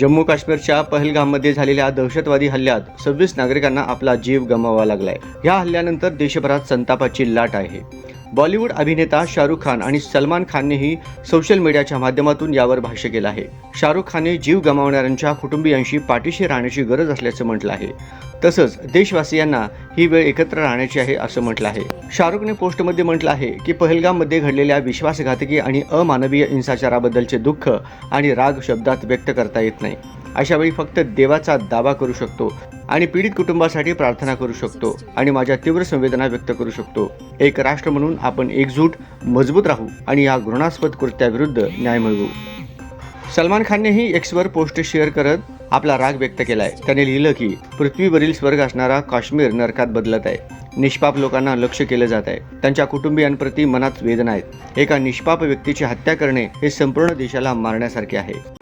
जम्मू काश्मीरच्या पहलगाममध्ये झालेल्या दहशतवादी हल्ल्यात सव्वीस नागरिकांना आपला जीव गमवावा लागलाय. या हल्ल्यानंतर देशभरात संतापाची लाट आहे. बॉलिवूड अभिनेता शाहरुख खान आणि सलमान खाननेही सोशल मीडियाच्या माध्यमातून यावर भाष्य केलं आहे. शाहरुख खानने जीव गमावणाऱ्यांच्या कुटुंबियांशी पाठीशी राहण्याची गरज असल्याचं म्हटलं आहे. तसंच देशवासियांना ही वेळ एकत्र राहण्याची आहे असं म्हटलं आहे. शाहरुखने पोस्टमध्ये म्हटलं आहे की पहलगाममध्ये घडलेल्या विश्वासघातकी आणि अमानवीय हिंसाचाराबद्दलचे दुःख आणि राग शब्दात व्यक्त करता येत नाही. अशावेळी फक्त देवाचा दावा करू शकतो आणि पीडित कुटुंबासाठी प्रार्थना करू शकतो आणि माझ्या तीव्र संवेदना व्यक्त करू शकतो. एक राष्ट्र म्हणून आपण एकजूट मजबूत राहू आणि या घृणास्पद कृत्याविरुद्ध न्याय मिळवू. सलमान खाननेही एक्सवर पोस्ट शेअर करत आपला राग व्यक्त केलाय. त्याने लिहिलं की पृथ्वीवरील स्वर्ग असणारा काश्मीर नरकात बदलत आहे. निष्पाप लोकांना लक्ष केलं जात आहे. त्यांच्या कुटुंबियांप्रती मनात वेदना आहेत. एका निष्पाप व्यक्तीची हत्या करणे हे संपूर्ण देशाला मारण्यासारखे आहे.